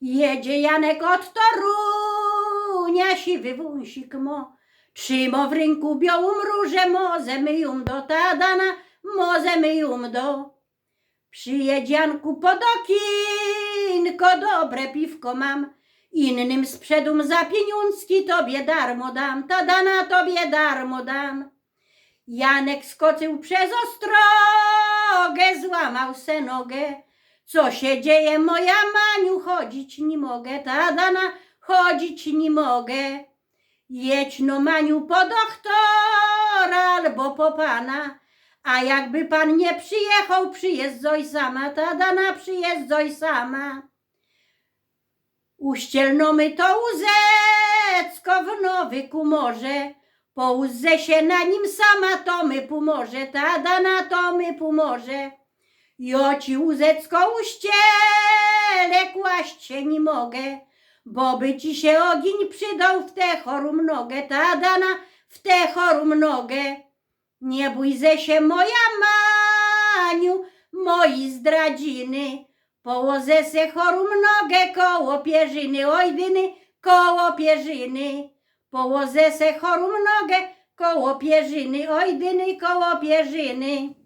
Jedzie Janek od Torunia, siwy wąsik mo. Trzymo w ręku białą różę, moze myją do tadana, moze myją do. Przyjedź Janku pod okinko, dobre piwko mam. Innym sprzedum za pieniążki tobie darmo dam, tadana tobie darmo dam. Janek skoczył przez ostrogę, złamał se nogę. Co się dzieje, moja Maniu, chodzić nie mogę, tadana, chodzić nie mogę. Jedź no Maniu po doktora albo po pana, a jakby pan nie przyjechał, przyjeżdżaj sama, tadana, przyjeżdżaj sama. Uścielnomy to łzecko w nowy kumorze, po łze się na nim sama to my pomoże, tadana to my pomoże. Jo ci łzecko uściele, kłaść się nie mogę, bo by ci się ogień przydał w tę chorą nogę, tadana, w tę chorą nogę. Nie bój ze się moja Maniu, moi zdradziny, połozę se chorą nogę koło pierzyny, oj dyny, koło pierzyny. Połozę se chorą nogę koło pierzyny, oj dyny, koło pierzyny.